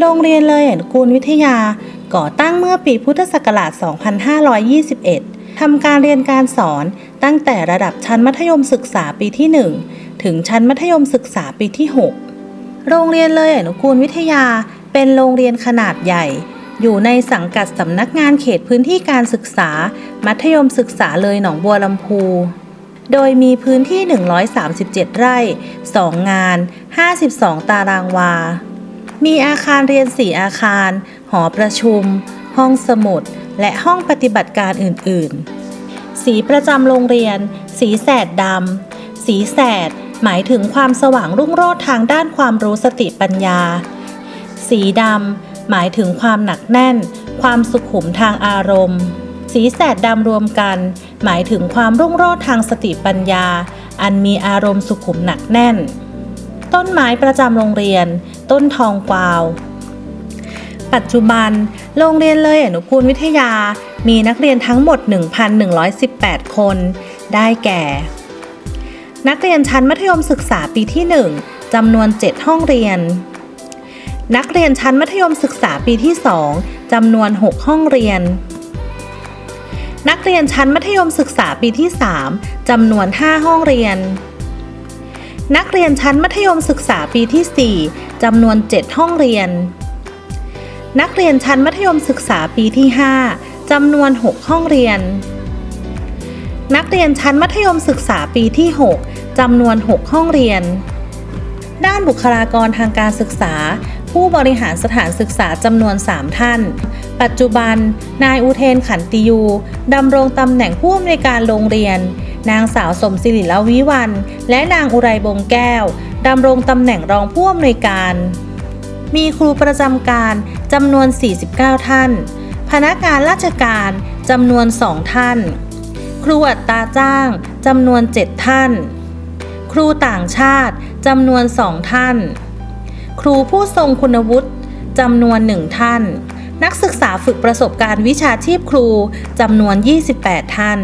โรงเรียนเลยอนุกูลวิทยา ก่อตั้งเมื่อปีพุทธศักราช 2521 ทำการเรียนการสอนตั้งแต่ระดับชั้นมัธยมศึกษาปีที่ 1 ถึงชั้นมัธยมศึกษาปีที่ 6 โรงเรียนเลยอนุกูลวิทยา เป็นโรงเรียนขนาดใหญ่ อยู่ในสังกัดสำนักงานเขตพื้นที่การศึกษา มัธยมศึกษาเลยหนองบัวลำพูโดยมีพื้นที่ 137 ไร่ 2 งาน 52 ตารางวา มีอาคารเรียน4อาคาร หอประชุม ห้องสมุด และห้องปฏิบัติการอื่น ๆ สีประจำโรงเรียน สีแสดดำ สีแสด หมายถึงความสว่างรุ่งโรจน์ทางด้านความรู้สติปัญญา สีดำ หมายถึงความหนักแน่น ความสุขุมทางอารมณ์ สีแสดดำรวมกัน หมายถึงความรุ่งโรจน์ทางสติปัญญา อันมีอารมณ์สุขุมหนักแน่น ต้นไม้ประจำโรงเรียน ต้นทองกวาว ปัจจุบัน โรงเรียนเลยอนุกูลวิทยา มีนักเรียนทั้งหมด 1,118 คน ได้แก่ นักเรียนชั้นมัธยมศึกษาปีที่ 1จำนวน 7 ห้องเรียน นักเรียนชั้นมัธยมศึกษาปีที่ 2จำนวน 6 ห้องเรียนนักเรียนชั้นมัธยมศึกษาปีที่ 3 จำนวน 5 ห้องเรียน นักเรียนชั้นมัธยมศึกษาปีที่ 4จำนวน 7 ห้องเรียน นักเรียนชั้นมัธยมศึกษาปีที่ 5จำนวน 6 ห้องเรียน นักเรียนชั้นมัธยมศึกษาปีที่ 6จำนวน 6 ห้องเรียน ด้านบุคลากรทางการศึกษา ผู้บริหารสถานศึกษาจำนวน 3 ท่าน ปัจจุบัน นายอุเทนขันติยูดำรงตำแหน่งผู้อำนวยการโรงเรียน นางสาวสมศิริละวิวัน และนางอุไรบงแก้วดำรงตำแหน่งรองผู้อำนวยการ มีครูประจำการจำนวน 49 ท่าน พนักงานราชการจำนวน 2 ท่าน ครูอัตราจ้างจำนวน 7 ท่าน ครูต่างชาติจำนวน 2 ท่าน ครูผู้ทรงคุณวุฒิจำนวน 1 ท่าน นักศึกษาฝึกประสบการณ์วิชาชีพครูจำนวน 28 ท่าน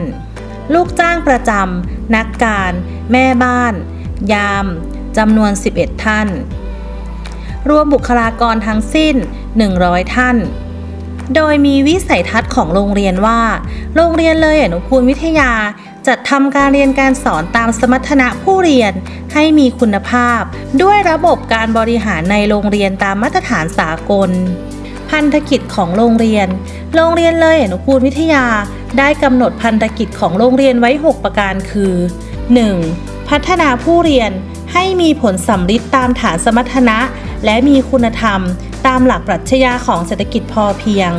ลูกจ้างประจำ นักการ แม่บ้าน ยามจำนวน 11 ท่าน รวมบุคลากรทั้งสิ้น 100 ท่าน โดยมีวิสัยทัศน์ของโรงเรียนว่า โรงเรียนเลยอนุกูลวิทยาจัดทำการเรียนการสอนตามสมรรถนะผู้เรียนให้มีคุณภาพ ด้วยระบบการบริหารในโรงเรียนตามมาตรฐานสากล พันธกิจของโรงเรียน โรงเรียนเลยอนุกูลวิทยาได้กำหนดพันธกิจของโรงเรียนไว้ 6 ประการคือ 1. พัฒนาผู้เรียนให้มีผลสำลิดตามฐานสมรรถนะ และมีคุณธรรม ตามหลักปรัชญาของเศรษฐกิจพอเพียง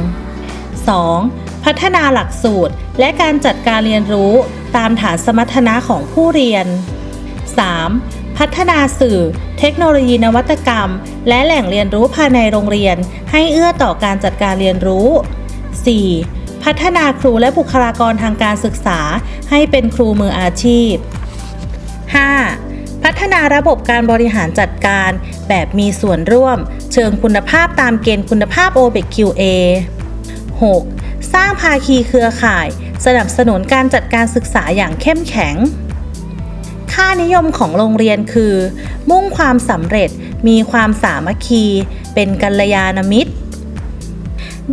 2. พัฒนาหลักสูตรและการจัดการเรียนรู้ตามฐานสมรรถนะของผู้เรียน 3. พัฒนาสื่อ เทคโนโลยีนวัตกรรม และแหล่งเรียนรู้ภายในโรงเรียน ให้เอื้อต่อการจัดการเรียนรู้ 4. พัฒนาครูและบุคลากรทางการศึกษาให้เป็นครูมืออาชีพ 5. พัฒนาระบบการบริหารจัดการ แบบมีส่วนร่วม เชิงคุณภาพตามเกณฑ์คุณภาพ OBEQA 6. สร้างภาคีเครือข่าย สนับสนุนการจัดการศึกษาอย่างเข้มแข็ง ค่านิยมของโรงเรียนคือ มุ่งความสำเร็จมีความสามัคคี เป็นกัลยาณมิตร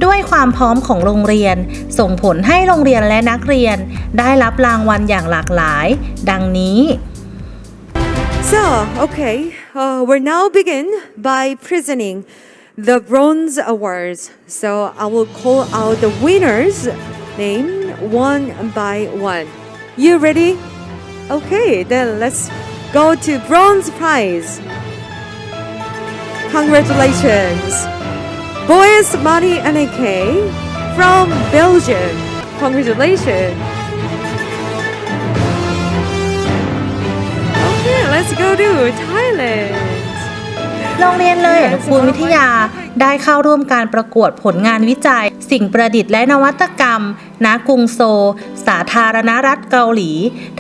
ด้วยความพร้อมของโรงเรียน ส่งผลให้โรงเรียนและนักเรียน ได้รับรางวัลอย่างหลากหลาย ดังนี้ So, okay, uh, we're now begin by presenting the bronze awards. So I will call out the winners' name one by one. You ready? Okay, then let's go to bronze prize. Congratulations, Boys Money NAK from Belgium. Congratulations. Okay, let's go to Thailand. โรงเรียนเลยอนุกูลวิทยาได้เข้าร่วมการประกวดผลงานวิจัย สิ่งประดิษฐ์และนวัตกรรม ณ กรุงโซลสาธารณรัฐเกาหลี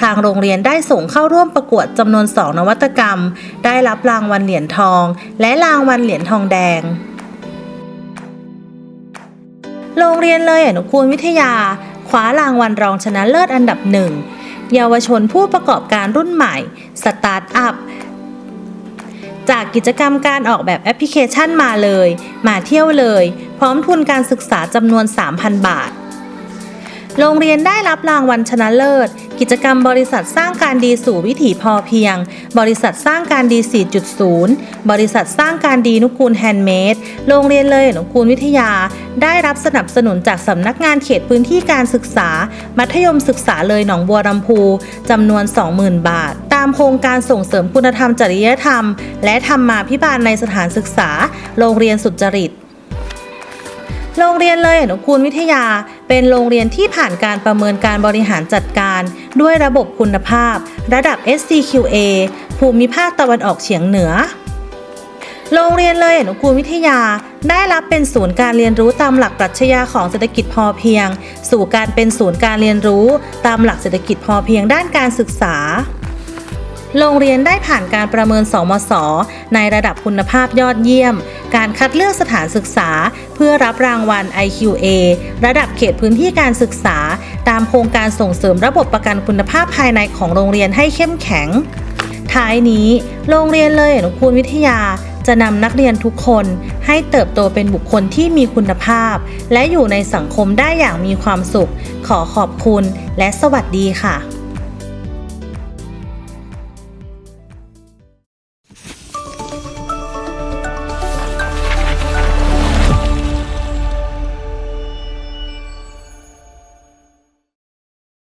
ทางโรงเรียนได้ส่งเข้าร่วมประกวดจำนวน2นวัตกรรม ได้รับรางวัลเหรียญทอง และรางวัลเหรียญทองแดง โรงเรียนเลยอนุกูลวิทยาคว้ารางวัลรองชนะเลิศอันดับหนึ่งเยาวชนผู้ประกอบการรุ่นใหม่สตาร์ทอัพจากกิจกรรมการออกแบบแอปพลิเคชันมาเลย มาเที่ยวเลย พร้อมทุนการศึกษาจำนวน 3,000 บาท โรงเรียนได้รับรางวัลชนะเลิศ กิจกรรมบริษัทสร้างการดีสู่วิถีพอเพียง บริษัทสร้างการดี 4.0 บริษัทสร้างการดีนุกูลแฮนด์เมด โรงเรียนเลยอนุกูลวิทยา ได้รับสนับสนุนจากสำนักงานเขตพื้นที่การศึกษา มัธยมศึกษาเลยหนองบัวลำพูจำนวน 20,000 บาท ตามโครงการส่งเสริมคุณธรรมจริยธรรม และธรรมาภิบาลในสถานศึกษา โรงเรียนสุจริต โรงเรียนเลยอนุกูลวิทยา เป็นโรงเรียนที่ผ่านการประเมินการบริหารจัดการ ด้วยระบบคุณภาพ ระดับ SCQA ภูมิภาคตะวันออกเฉียงเหนือ โรงเรียนเลยอนุกูลวิทยา ได้รับเป็นศูนย์การเรียนรู้ตามหลักปรัชญาของเศรษฐกิจพอเพียง สู่การเป็นศูนย์การเรียนรู้ ตามหลักเศรษฐกิจพอเพียงด้านการศึกษา โรงเรียนได้ผ่านการประเมินสมศในระดับคุณภาพยอดเยี่ยม การคัดเลือกสถานศึกษา เพื่อรับรางวัล IQA ระดับเขตพื้นที่การศึกษา ตามโครงการส่งเสริมระบบประกันคุณภาพภายในของโรงเรียนให้เข้มแข็ง ท้ายนี้ โรงเรียนเลยอนุกูลวิทยาจะนำนักเรียนทุกคนให้เติบโตเป็นบุคคลที่มีคุณภาพ และอยู่ในสังคมได้อย่างมีความสุข ขอขอบคุณและสวัสดีค่ะ